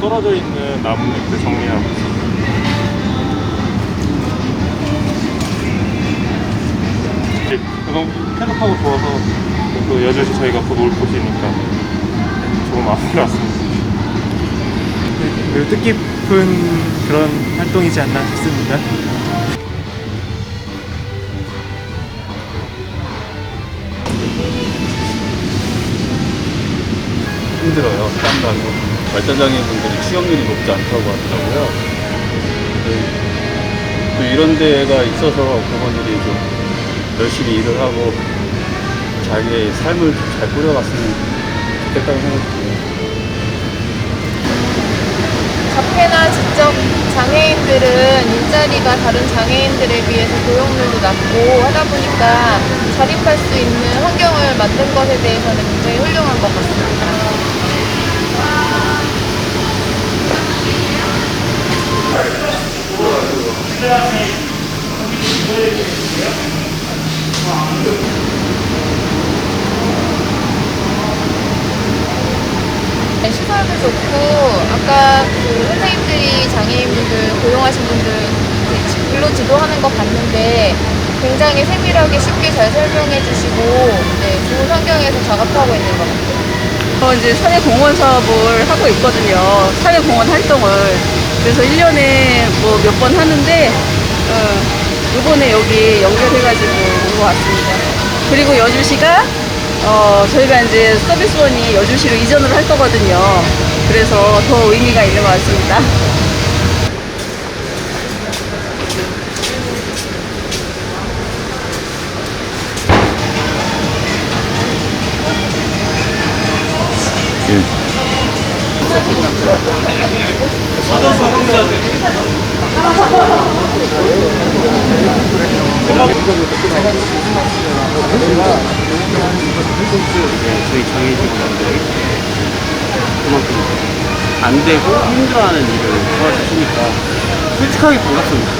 떨어져 있는 나뭇잎들 정리하고 있어요. 그동 쾌적하고 좋아서 또 8시 저희가 곧 올 곳이니까 마음이 같습니다. 매우 뜻깊은 그런 활동이지 않나 싶습니다. 힘들어요. 땀 나고. 발달장애 분들이 취업률이 높지 않다고 하더라고요. 네. 또 이런 데가 있어서 그분들이 좀 열심히 일을 하고 자기의 삶을 잘 꾸려갔으면 좋겠다는 생각이 듭니다. 자폐나 지적 장애인들은 일자리가 다른 장애인들에 비해서 고용률도 낮고 하다 보니까 자립할 수 있는 환경을 만든 것에 대해서는 굉장히 훌륭한 것 같습니다. 네, 시설도 좋고 아까 그 선생님들이 장애인분들 고용하신 분들 근로 지도하는 거 봤는데 굉장히 세밀하게 쉽게 잘 설명해 주시고 네, 좋은 환경에서 작업하고 있는 것 같아요. 어, 이제 사회공헌 사업을 하고 있거든요. 사회공헌 활동을. 그래서 1년에 뭐 몇 번 하는데, 어, 이번에 여기 연결해가지고 온 것 같습니다. 그리고 여주시가, 어, 저희가 이제 서비스원이 여주시로 이전을 할 거거든요. 그래서 더 의미가 있는 것 같습니다. 저희 장애인분들에게 그만큼 안 되고 힘들어하는 일을 도와주시니까 솔직하게 반갑습니다.